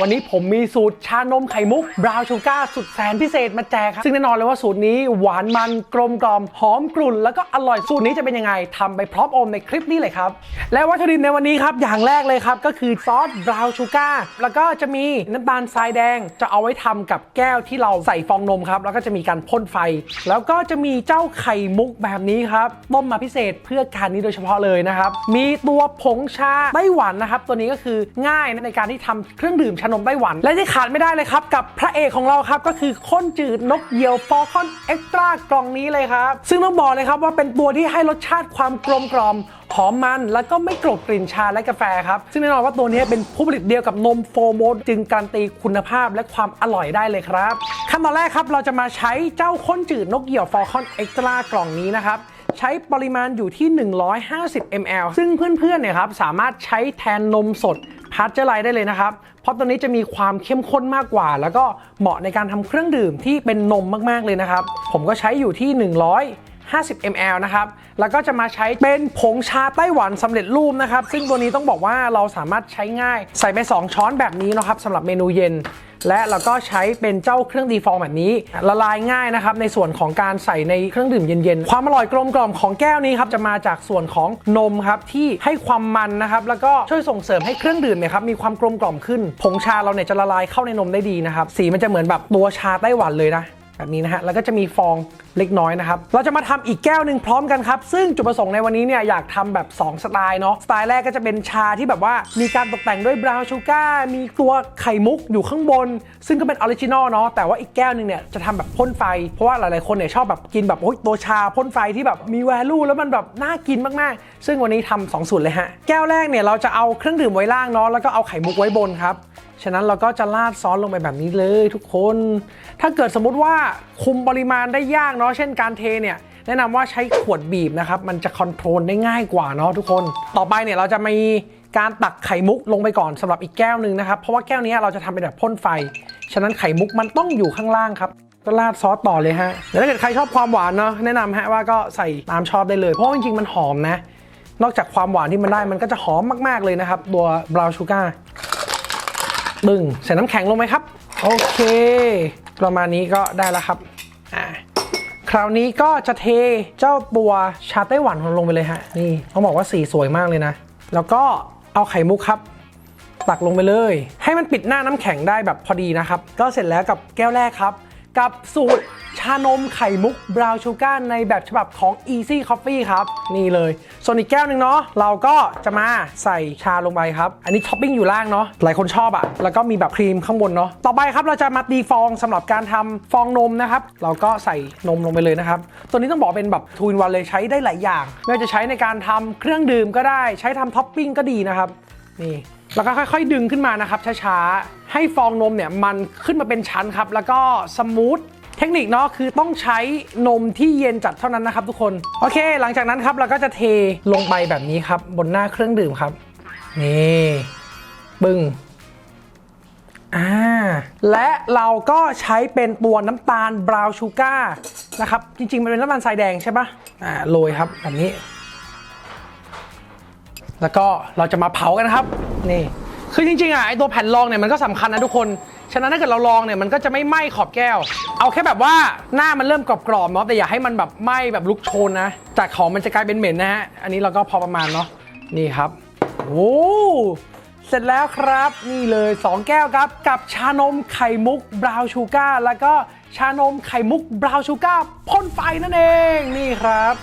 วันนี้ผมมีสูตรชานมไข่มุกบราวน์ชูการ์สุดแสนพิเศษมาแจกครับ ซึ่งแน่นอนเลยว่าสูตรนี้หวานมันกลมกล่อมหอมกลุ่น แล้วก็อร่อยสูตรนี้จะเป็นยังไงทำไปพร้อมอมในคลิปนี้เลยครับ และวัตถุดิบในวันนี้ครับ อย่างแรกเลยครับ ก็คือซอสบราวน์ชูการ์แล้วก็จะมีน้ำตาลทรายแดง จะเอาไว้ทำกับแก้วที่เราใส่ฟองนมครับแล้วก็จะมีการพ่นไฟ แล้วก็จะมีเจ้าไข่มุกแบบนี้ครับต้มมาพิเศษเพื่อการนี้โดยเฉพาะเลยนะครับมีตัวผงชาไต้หวันนะครับตัวนี้ก็คือง่ายในการที่ทำเครื่องดื่มชานมไต้หวัน และที่ขาดไม่ได้เลยครับ กับพระเอกของเราครับ ก็คือข้นจืดนกเหยี่ยวฟอคอนเอ็กตร้ากล่องนี้เลยครับ ซึ่งต้องบอกเลยครับว่าเป็นตัวที่ให้รสชาติความกลมกล่อมหอมมันแล้วก็ไม่กรบกลิ่นชาและกาแฟครับ ซึ่งแน่นอนว่าตัวนี้เป็นผู้ผลิตเดียวกับนมโฟโมดจึงการันตีคุณภาพและความอร่อยได้เลยครับ ขั้นตอนแรกครับเราจะมาใช้เจ้าข้นจืดนกเหยี่ยวฟอคอนเอ็กตร้ากล่องนี้นะครับใช้ปริมาณอยู่ที่ 150 ml ซึ่งเพื่อนๆเนี่ยครับสามารถใช้แทนนมสด พาสเจอร์ไลท์ได้เลยนะครับ เพราะตัวนี้จะมีความเข้มข้นมากกว่า แล้วก็เหมาะในการทำเครื่องดื่มที่เป็นนมมากๆเลยนะครับ ผมก็ใช้อยู่ที่ 100 50 ml นะครับ แล้วก็จะมาใช้เป็นผงชาไต้หวันสำเร็จรูปนะครับ ซึ่งตัวนี้ต้องบอกว่าเราสามารถใช้ง่าย ใส่ไป 2 ช้อนแบบนี้นะครับสำหรับเมนูเย็น และเราก็ใช้เป็นเจ้าเครื่องดีฟองแบบนี้ ละลายง่ายนะครับในส่วนของการใส่ในเครื่องดื่มเย็นๆ ความอร่อยกลมกล่อมของแก้วนี้ครับจะมาจากส่วนของนมครับที่ให้ความมันนะครับแล้วก็ช่วยส่งเสริมให้เครื่องดื่มเนี่ยครับมีความกลมกล่อมขึ้น ผงชาเราเนี่ยจะละลายเข้าในนมได้ดีนะครับสีมันจะเหมือนแบบตัวชาไต้หวันเลยนะ แบบนี้นะฮะ แล้วก็จะมีฟองเล็กน้อยนะครับ เราจะมาทำอีกแก้วหนึ่งพร้อมกันครับ ซึ่งจุดประสงค์ในวันนี้เนี่ยอยากทำแบบ 2 สไตล์เนาะ สไตล์แรกก็จะเป็นชาที่แบบว่ามีการตกแต่งด้วยบราวน์ชูการ์ มีตัวไข่มุกอยู่ข้างบน ซึ่งก็เป็นออริจินอลเนาะ แต่ว่าอีกแก้วหนึ่งเนี่ยจะทำแบบพ่นไฟ เพราะว่าหลายๆคนเนี่ยชอบแบบกินแบบโอ้ยตัวชาพ่นไฟที่แบบมีแวลูแล้วมันแบบน่ากินมากๆ ซึ่งวันนี้ทำสองสูตรเลยฮะ แก้วแรกเนี่ยเราจะเอาเครื่องดื่มไว้ล่างเนาะ แล้วก็เอาไข่มุกไว้บนครับ ฉะนั้นเราก็จะราดซอสลงไปแบบนี้เลยทุกคน ถ้าเกิดสมมุติว่าคุมปริมาณได้ยากเนาะเช่นการเทเนี่ยแนะนำว่าใช้ขวดบีบนะครับ มันจะคอนโทรลได้ง่ายกว่าเนาะทุกคน ต่อไปเนี่ยเราจะมีการตักไข่มุกลงไปก่อนสำหรับอีกแก้วหนึ่งนะครับ เพราะว่าแก้วนี้เราจะทำเป็นแบบพ่นไฟ ฉะนั้นไข่มุกมันต้องอยู่ข้างล่างครับ ก็ราดซอสต่อเลยฮะแล้วถ้าเกิดใครชอบความหวานเนาะแนะนำฮะว่าก็ใส่ตามชอบได้เลย เพราะว่าจริงๆมันหอมนะ นอกจากความหวานที่มันได้มันก็จะหอมมากๆเลยนะครับ ตัวบราวน์ชูการ์ บึ้งใส่น้ำแข็งลงไหมครับ โอเค ประมาณนี้ก็ได้แล้วครับอ่าคราวนี้ก็จะเทเจ้าตัวชาไต้หวันของลงไปเลยฮะนี่ต้องบอกว่าสีสวยมากเลยนะ แล้วก็เอาไข่มุกครับ ตักลงไปเลย ให้มันปิดหน้าน้ำแข็งได้แบบพอดีนะครับ ก็เสร็จแล้วกับแก้วแรกครับ กับสูตรานมไข่มุกบราวน์ชูการ์ในแบบฉบับของ Easy Coffee ครับ นี่เลย ส่วนอีกแก้วหนึ่งเนาะเราก็จะมาใส่ชาลงไปครับ อันนี้ท็อปปิ้งอยู่ล่างเนาะหลายคนชอบอะแล้วก็มีแบบครีมข้างบนเนาะต่อไปครับเราจะมาตีฟองสำหรับการทำฟองนมนะครับ เราก็ใส่นมลงไปเลยนะครับ ตัวนี้ต้องบอกเป็นแบบทูนวันเลยใช้ได้หลายอย่างไม่ว่าจะใช้ในการทำเครื่องดื่มก็ได้ ใช้ทำท็อปปิ้งก็ดีนะครับนี่แล้วก็ค่อยๆ ดึงขึ้นมานะครับช้าๆ ให้ฟองนมเนี่ยมันขึ้นมาเป็นชั้นครับ แล้วก็สมูท ทคนิคเนาะคือต้องใช้นมที่เย็นจัดเท่านั้นนะครับทุกคน โอเค หลังจากนั้นครับเราก็จะเทลงไปแบบนี้ครับ บนหน้าเครื่องดื่มครับ นี่บึ้งอ่าและเราก็ใช้เป็นตัวน้ำตาลบราวน์ชูการ์นะครับ จริง ๆ มันเป็นน้ำตาลทรายแดงใช่ปะอ่าโรยครับแบบนี้ แล้วก็เราจะมาเผากันครับ นี่คือจริงๆอะไอตัวแผ่นรองเนี่ยมันก็สำคัญนะทุกคน ฉะนั้นถ้าเกิดเราลองเนี่ยมันก็จะไม่ไหม้ขอบแก้ว เอาแค่แบบว่าหน้ามันเริ่มกรอบๆเนาะแต่อย่าให้มันแบบไหม้แบบลุกโชนนะ จากของมันจะกลายเป็นเหม็นนะฮะ อันนี้เราก็พอประมาณเนาะ นี่ครับ โอ้เสร็จแล้วครับนี่เลย 2 แก้วครับ กับชานมไข่มุกบราวน์ชูการ์แล้วก็ชานมไข่มุกบราวน์ชูการ์พ่นไฟนั่นเอง นี่ครับ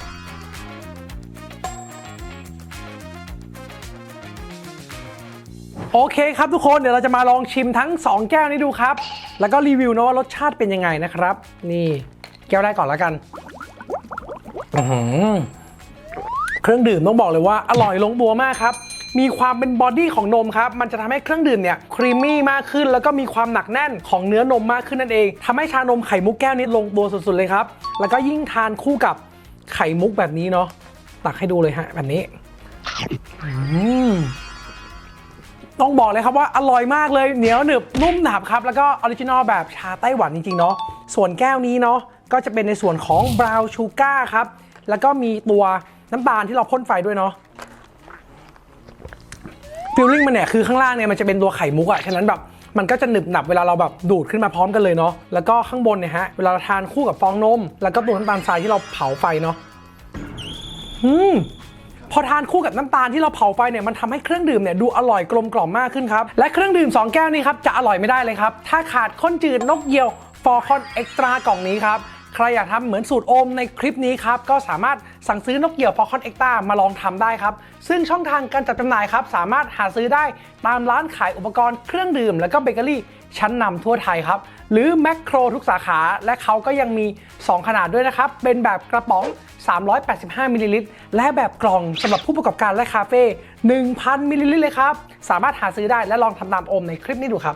โอเคครับทุกคนเดี๋ยวเราจะมาลองชิมทั้ง 2 แก้วนี้ดูครับ แล้วก็รีวิวนะว่ารสชาติเป็นยังไงนะครับ นี่แก้วแรกก่อนแล้วกันอื้อหือเครื่องดื่มต้องบอกเลยว่าอร่อยลงตัวมากครับมีความเป็นบอดี้ของนมครับ มันจะทำให้เครื่องดื่มเนี่ยครีมมี่มากขึ้น แล้วก็มีความหนักแน่นของเนื้อนมมากขึ้นนั่นเองทำให้ชานมไข่มุกแก้วนี้ลงตัวสุดๆเลยครับ แล้วก็ยิ่งทานคู่กับไข่มุกแบบนี้เนาะ ตักให้ดูเลยฮะ แบบนี้อืม ต้องบอกเลยครับว่าอร่อยมากเลยเหนียวหนึบนุ่มหนับครับแล้วก็ออริจินอลแบบชาไต้หวันจริงๆเนาะส่วนแก้วนี้เนาะก็จะเป็นในส่วนของบราวน์ชูการ์ครับแล้วก็มีตัวน้ำตาลที่เราพ่นไฟด้วยเนาะฟิลลิ่งมันเนี่ยคือข้างล่างเนี่ยมันจะเป็นตัวไข่มุกอะฉะนั้นแบบมันก็จะหนึบหนับเวลาเราแบบดูดขึ้นมาพร้อมกันเลยเนาะแล้วก็ข้างบนเนี่ยฮะเวลาเราทานคู่กับฟองนม แล้วก็ตัวน้ำตาลทรายที่เราเผาไฟเนาะอืม พอทานคู่กับน้ำตาลที่เราเผาไฟเนี่ยมันทำให้เครื่องดื่มเนี่ยดูอร่อยกลมกล่อมมากขึ้นครับ และเครื่องดื่ม 2 แก้วนี้ครับจะอร่อยไม่ได้เลยครับ ถ้าขาดข้นจืดนกเหยี่ยวฟอร์คอนเอ็กตร้ากล่องนี้ครับ รอยากทำเหมือนสูตรโอมในคลิปนี้ครับ ก็สามารถสั่งซื้อนกเหยี่ยวฟอคอนเอ็กตร้ามาลองทำได้ครับ ซึ่งช่องทางการจัดจำหน่ายครับ สามารถหาซื้อได้ตามร้านขายอุปกรณ์เครื่องดื่ม แล้วก็เบเกอรี่ชั้นนำทั่วไทยครับ หรือแมคโครทุกสาขา และเขาก็ยังมี 2 ขนาดด้วยนะครับ เป็นแบบกระป๋อง 385มิลลิลิตรและแบบกล่องสำหรับผู้ประกอบการและคาเฟ่ 1,000มิลลิลิตรเลยครับ สามารถหาซื้อได้และลองทำตามโอมในคลิปนี้ดูครับ